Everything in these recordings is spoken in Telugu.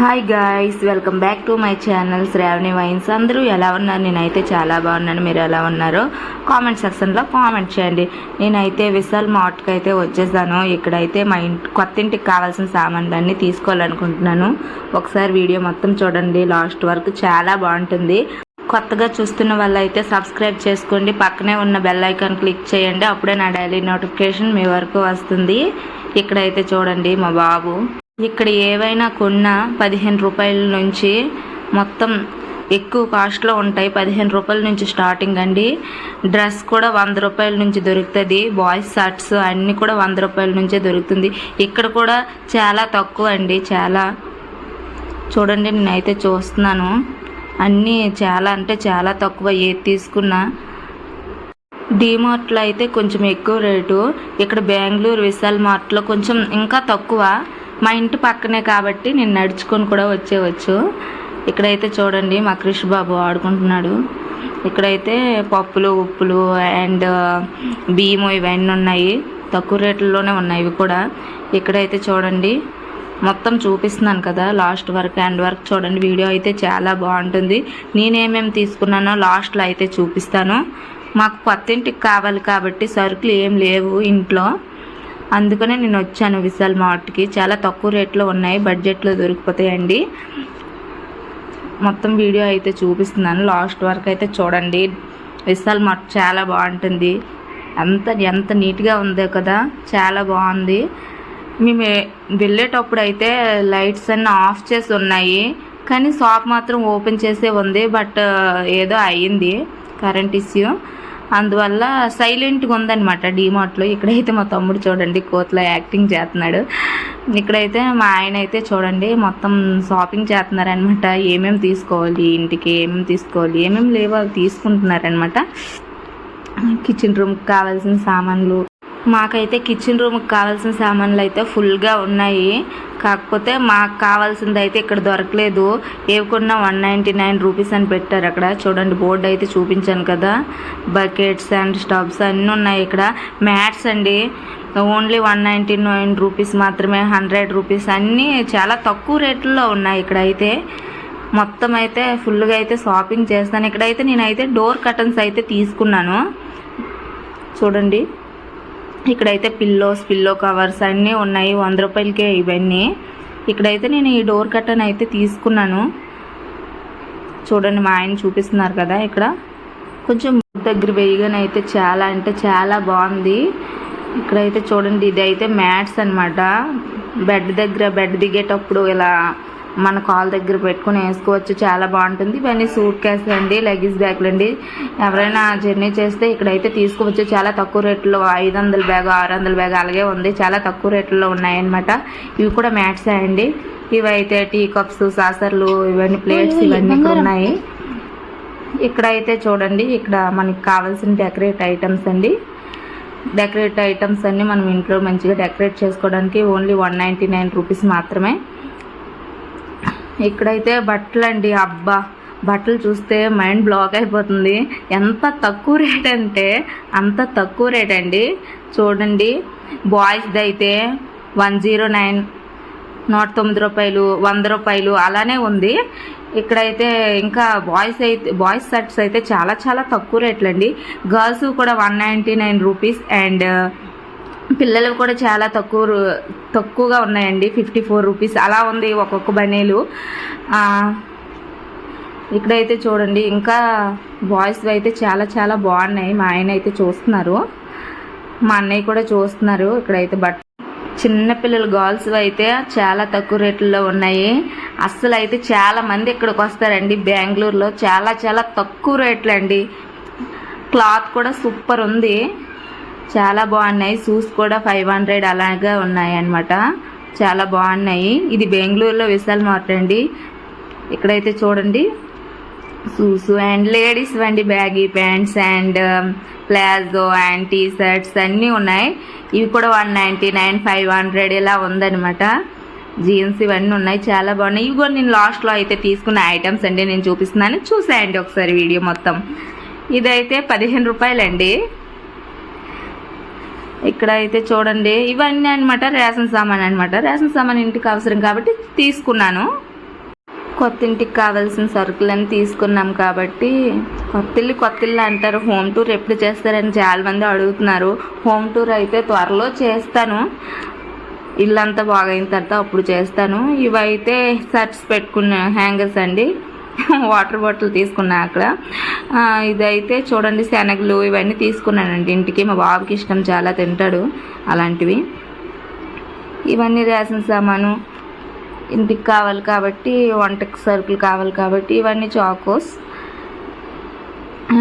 Hi guys welcome back to my channel Shravani vines. అందరూ ఎలా ఉన్నారు? నేనైతే చాలా బాగున్నాను. మీరు ఎలా ఉన్నారో కామెంట్ సెక్షన్లో కామెంట్ చేయండి. నేనైతే విశాల్ మార్ట్కి అయితే వచ్చేసాను. ఇక్కడైతే మా ఇంటి కొత్త ఇంటికి కావాల్సిన సామాన్లన్నీ తీసుకోవాలనుకుంటున్నాను. ఒకసారి వీడియో మొత్తం చూడండి. లాస్ట్ వరకు చాలా బాగుంటుంది. కొత్తగా చూస్తున్న వాళ్ళైతే సబ్స్క్రైబ్ చేసుకోండి. పక్కనే ఉన్న బెల్ ఐకాన్ క్లిక్ చేయండి. అప్పుడే నా డైలీ నోటిఫికేషన్ మీ వరకు వస్తుంది. ఇక్కడైతే చూడండి మా బాబు. ఇక్కడ ఏవైనా కొన్నా పదిహేను రూపాయల నుంచి మొత్తం ఎక్కువ కాస్ట్లో ఉంటాయి. పదిహేను రూపాయల నుంచి స్టార్టింగ్ అండి. డ్రెస్ కూడా వంద రూపాయల నుంచి దొరుకుతుంది. బాయ్స్ షర్ట్స్ అన్నీ కూడా వంద రూపాయల నుంచే దొరుకుతుంది. ఇక్కడ కూడా చాలా తక్కువ అండి. చాలా. చూడండి నేనైతే చూస్తున్నాను. అన్నీ చాలా అంటే చాలా తక్కువ. ఏది తీసుకున్నా డీమార్ట్లో అయితే కొంచెం ఎక్కువ రేటు. ఇక్కడ బెంగళూరు విశాల్ మార్ట్లో కొంచెం ఇంకా తక్కువ. మా ఇంటి పక్కనే కాబట్టి నేను నడుచుకొని కూడా వచ్చేవచ్చు. ఇక్కడైతే చూడండి మా కృష్ బాబు ఆడుకుంటున్నాడు. ఇక్కడైతే పప్పులు ఉప్పులు అండ్ బియ్యము ఇవన్నీ ఉన్నాయి. తక్కువ రేట్లలోనే ఉన్నాయి ఇవి కూడా. ఇక్కడైతే చూడండి మొత్తం చూపిస్తున్నాను కదా లాస్ట్ వరకు అండ్ వరకు చూడండి. వీడియో అయితే చాలా బాగుంటుంది. నేనేమేమి తీసుకున్నానో లాస్ట్లో అయితే చూపిస్తాను. మాకు పత్తింటికి కావాలి కాబట్టి సరుకులు ఏం లేవు ఇంట్లో. అందుకనే నేను వచ్చాను విశాల్ మార్ట్కి. చాలా తక్కువ రేట్లో ఉన్నాయి బడ్జెట్లో దొరికిపోతాయండి. మొత్తం వీడియో అయితే చూపిస్తున్నాను. లాస్ట్ వరకు అయితే చూడండి. విశాల్ మార్ట్ చాలా బాగుంటుంది. అంత ఎంత నీట్గా ఉందో కదా చాలా బాగుంది. మేము వెళ్ళేటప్పుడు అయితే లైట్స్ అన్నీ ఆఫ్ చేసి ఉన్నాయి. కానీ షాప్ మాత్రం ఓపెన్ చేసే ఉంది బట్ ఏదో అయ్యింది. Current issue. అందువల్ల సైలెంట్గా ఉందన్నమాట డీమార్ట్లో. ఇక్కడైతే మా తమ్ముడు చూడండి కోతలో యాక్టింగ్ చేస్తున్నాడు. ఇక్కడైతే మా ఆయన అయితే చూడండి మొత్తం షాపింగ్ చేస్తున్నారనమాట ఏమేమి తీసుకోవాలి ఇంటికి ఏమేమి తీసుకోవాలి ఏమేమి లేవో అవి తీసుకుంటున్నారనమాట కిచెన్ రూమ్కి కావాల్సిన సామాన్లు. మాకైతే కిచెన్ రూమ్కి కావాల్సిన సామాన్లు అయితే ఫుల్గా ఉన్నాయి. కాకపోతే మాకు కావాల్సింది అయితే ఇక్కడ దొరకలేదు. ఏవి కొన్నా వన్ నైంటీ నైన్ రూపీస్ అని పెట్టారు అక్కడ. చూడండి బోర్డు అయితే చూపించాను కదా. బకెట్స్ అండ్ స్టవ్స్ అన్నీ ఉన్నాయి ఇక్కడ. మ్యాట్స్ అండి. Only one ninety nine rupees మాత్రమే హండ్రెడ్ రూపీస్ అన్నీ చాలా తక్కువ రేట్లలో ఉన్నాయి ఇక్కడ అయితే. మొత్తం అయితే ఫుల్గా అయితే షాపింగ్ చేస్తాను. ఇక్కడైతే నేనైతే డోర్ కర్టన్స్ అయితే తీసుకున్నాను. చూడండి. ఇక్కడైతే పిల్లోస్ పిల్లో కవర్స్ అన్నీ ఉన్నాయి. వంద రూపాయలకే ఇవన్నీ. ఇక్కడైతే నేను ఈ డోర్ కట్టన్ అయితే తీసుకున్నాను. చూడండి మా ఆయన చూపిస్తున్నారు కదా ఇక్కడ. కొంచెం దగ్గర వేయగానైతే చాలా అంటే చాలా బాగుంది. ఇక్కడైతే చూడండి ఇది అయితే మ్యాట్స్ అనమాట బెడ్ దగ్గర బెడ్ దిగేటప్పుడు ఇలా మన కాల్ దగ్గర పెట్టుకుని వేసుకోవచ్చు. చాలా బాగుంటుంది. ఇవన్నీ సూట్ కేసులు అండి లగేజ్ బ్యాగ్లు అండి. ఎవరైనా జర్నీ చేస్తే ఇక్కడైతే తీసుకోవచ్చు చాలా తక్కువ రేట్లో ఐదు వందల బ్యాగ్ ఆరు వందల బ్యాగ్ అలాగే ఉంది. చాలా తక్కువ రేట్లో ఉన్నాయన్నమాట. ఇవి కూడా మ్యాట్సే అండి. ఇవైతే టీ కప్స్ సాసర్లు ఇవన్నీ ప్లేట్స్ ఇవన్నీ ఇక్కడ ఉన్నాయి. ఇక్కడైతే చూడండి ఇక్కడ మనకి కావాల్సిన డెకరేట్ ఐటమ్స్ అండి. డెకరేట్ ఐటమ్స్ అన్నీ మనం ఇంట్లో మంచిగా డెకరేట్ చేసుకోవడానికి only one ninety nine rupees మాత్రమే. ఇక్కడైతే బట్టలు అండి అబ్బా. బట్టలు చూస్తే మైండ్ బ్లాక్ అయిపోతుంది. ఎంత తక్కువ రేట్ అంటే అంత తక్కువ రేట్ అండి. చూడండి బాయ్స్ది అయితే వన్ జీరో నైన్ నూట తొమ్మిది రూపాయలు వంద రూపాయలు అలానే ఉంది. ఇక్కడైతే ఇంకా బాయ్స్ అయితే బాయ్స్ షర్ట్స్ అయితే చాలా చాలా తక్కువ రేట్లండి. గర్ల్స్ కూడా one ninety nine rupees and పిల్లలు కూడా చాలా తక్కువ తక్కువగా ఉన్నాయండి. Fifty four rupees. అలా ఉంది ఒక్కొక్క బనీలు. ఇక్కడైతే చూడండి. ఇంకా బాయ్స్ అయితే చాలా చాలా బాగున్నాయి. మా ఆయన అయితే చూస్తున్నారు. మా అన్నయ్య కూడా చూస్తున్నారు. ఇక్కడైతే బట్ చిన్నపిల్లల గర్ల్స్ అయితే చాలా తక్కువ రేట్లలో ఉన్నాయి. అస్సలు అయితే చాలా మంది ఇక్కడికి వస్తారండి బెంగళూరులో. చాలా చాలా తక్కువ రేట్లు అండి క్లాత్ కూడా సూపర్ ఉంది. చాలా బాగున్నాయి. షూస్ కూడా ఫైవ్ హండ్రెడ్ అలాగే ఉన్నాయి అన్నమాట చాలా బాగున్నాయి. ఇది బెంగళూరులో విశాల్ మార్ట్ అండి. ఇక్కడైతే చూడండి. షూస్ అండ్ లేడీస్ వండి baggy pants and palazzo and T shirts అన్నీ ఉన్నాయి. ఇవి కూడా one ninety nine five hundred ఇలా ఉందన్నమాట. జీన్స్ ఇవన్నీ ఉన్నాయి. చాలా బాగున్నాయి. ఇవి కూడా నేను లాస్ట్లో అయితే తీసుకున్న ఐటమ్స్ అండి. నేను చూపిస్తున్నాను. చూసేయండి ఒకసారి వీడియో మొత్తం. ఇదైతే పదిహేను రూపాయలండి. ఇక్కడ అయితే చూడండి ఇవన్నీ అనమాట రేషన్ సామాన్ అనమాట రేషన్ సామాన్ ఇంటికి అవసరం కాబట్టి తీసుకున్నాను. కొత్త ఇంటికి కావాల్సిన సరుకులన్నీ తీసుకున్నాం కాబట్టి కొత్త ఇల్లు కొత్త ఇల్లు అంటారు. హోమ్ టూర్ ఎప్పుడు చేస్తారని చాలా మంది అడుగుతున్నారు. హోమ్ టూర్ అయితే త్వరలో చేస్తాను. ఇల్లంతా బాగైన తర్వాత అప్పుడు చేస్తాను. ఇవైతే సర్చ్ పెట్టుకున్న హ్యాంగర్స్ అండి. వాటర్ బాటిల్ తీసుకున్నా అక్కడ. ఇదైతే చూడండి శనగలు ఇవన్నీ తీసుకున్నానండి ఇంటికి. మా బాబుకి ఇష్టం చాలా తింటాడు అలాంటివి. ఇవన్నీ రేషన్ సామాను ఇంటికి కావాలి కాబట్టి వంటకి సరుకులు కావాలి కాబట్టి ఇవన్నీ చాకోస్.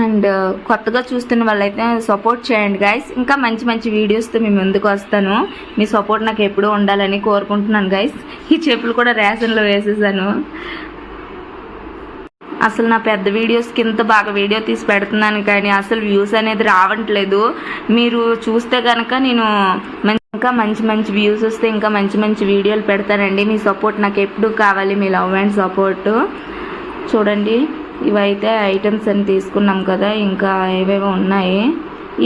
అండ్ కొత్తగా చూస్తున్న వాళ్ళైతే సపోర్ట్ చేయండి గైస్. ఇంకా మంచి మంచి వీడియోస్తో మీ ముందుకు వస్తాను. మీ సపోర్ట్ నాకు ఎప్పుడూ ఉండాలని కోరుకుంటున్నాను గైస్. ఈ చెప్పులు కూడా రేషన్లో వేసేసాను. అసలు నా పెద్ద వీడియోస్కి ఇంత బాగా వీడియో తీసి పెడుతున్నాను కానీ అసలు వ్యూస్ అనేది రావట్లేదు. మీరు చూస్తే కనుక నేను ఇంకా మంచి మంచి వ్యూస్ వస్తే ఇంకా మంచి మంచి వీడియోలు పెడతానండి. మీ సపోర్ట్ నాకు ఎప్పుడు కావాలి? మీ లవ్ అండ్ సపోర్ట్ చూడండి ఇవైతే ఐటమ్స్ అని తీసుకున్నాం కదా ఇంకా ఏవేవో ఉన్నాయి.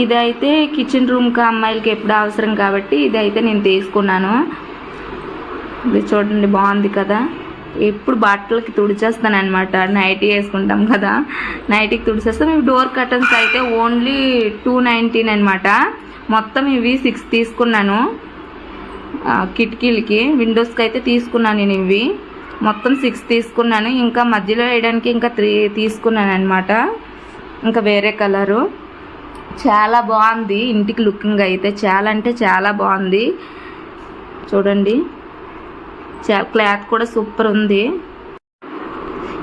ఇదైతే కిచెన్ రూమ్కి అమ్మాయిలకి ఎప్పుడు అవసరం కాబట్టి ఇదైతే నేను తీసుకున్నాను. ఇది చూడండి బాగుంది కదా. ఎప్పుడు బట్టలకి తుడిచేస్తాను అనమాట నైటీ వేసుకుంటాం కదా. నైటీకి తుడిచేస్తాం ఇవి డోర్ కర్టన్స్ అయితే ఓన్లీ టూ నైంటీన్ అనమాట మొత్తం ఇవి సిక్స్ తీసుకున్నాను. కిటికీలకి విండోస్కి అయితే తీసుకున్నాను నేను ఇవి. మొత్తం సిక్స్ తీసుకున్నాను. ఇంకా మధ్యలో వేయడానికి ఇంకా త్రీ తీసుకున్నాను అనమాట ఇంకా వేరే కలరు. చాలా బాగుంది ఇంటికి లుకింగ్ అయితే. చాలా అంటే చాలా బాగుంది. చూడండి. క్లాత్ కూడా సూపర్ ఉంది.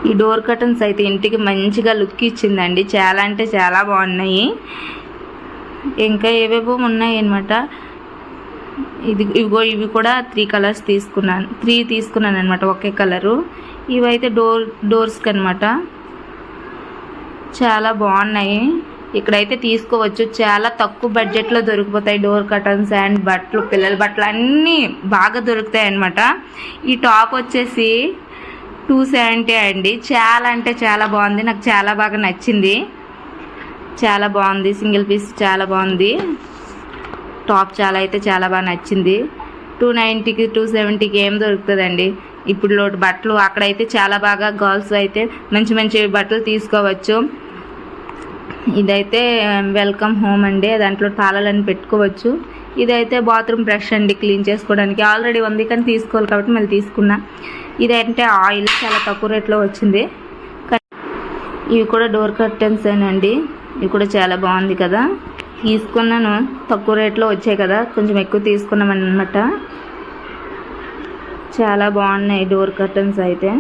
ఈ డోర్ కర్టన్స్ అయితే ఇంటికి మంచిగా లుక్ ఇచ్చిందండి. చాలా అంటే చాలా బాగున్నాయి. ఇంకా ఏవేవో ఉన్నాయి అనమాట ఇది ఇవిగో ఇవి కూడా త్రీ కలర్స్ తీసుకున్నాను. త్రీ తీసుకున్నాను అనమాట ఒకే కలరు ఇవైతే డోర్ డోర్స్కి అనమాట చాలా బాగున్నాయి. ఇక్కడైతే తీసుకోవచ్చు. చాలా తక్కువ బడ్జెట్లో దొరికిపోతాయి డోర్ కర్టన్స్ అండ్ బట్టలు పిల్లల బట్టలు అన్నీ బాగా దొరుకుతాయి అనమాట ఈ టాప్ వచ్చేసి టూ సెవెంటీ అండి. చాలా అంటే చాలా బాగుంది. నాకు చాలా బాగా నచ్చింది. చాలా బాగుంది. సింగిల్ పీస్ చాలా బాగుంది. టాప్ చాలా అయితే చాలా బాగా నచ్చింది. టూ నైంటీకి టూ సెవెంటీకి ఏం దొరుకుతుందండి? ఇప్పుడు లోటు బట్టలు అక్కడైతే చాలా బాగా గర్ల్స్ అయితే మంచి మంచి బట్టలు తీసుకోవచ్చు. ఇదైతే um, వెల్కమ్ హోమ్ అండి. దాంట్లో తాళాలని పెట్టుకోవచ్చు. ఇదైతే బాత్రూమ్ బ్రష్ అండి క్లీన్ చేసుకోవడానికి. ఆల్రెడీ ఉంది కానీ తీసుకోవాలి కాబట్టి మళ్ళీ తీసుకున్నా. ఇదంటే ఆయిల్ చాలా తక్కువ రేట్లో వచ్చింది. కానీ ఇవి కూడా డోర్ కర్టెన్స్ అండి ఇవి కూడా చాలా బాగుంది కదా. తీసుకున్నాను. తక్కువ రేట్లో వచ్చాయి కదా. కొంచెం ఎక్కువ తీసుకున్నాం అనమాట చాలా బాగున్నాయి డోర్ కర్టన్స్ అయితే.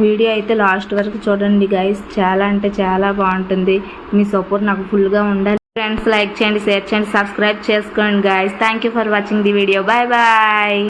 వీడియో అయితే లాస్ట్ వరకు చూడండి గైస్ చాలా అంటే చాలా బాగుంటుంది. మీ సపోర్ట్ నాకు ఫుల్గా ఉండాలి. ఫ్రెండ్స్ లైక్ చేయండి షేర్ చేయండి సబ్స్క్రైబ్ చేసుకోండి guys thank you for watching the video bye bye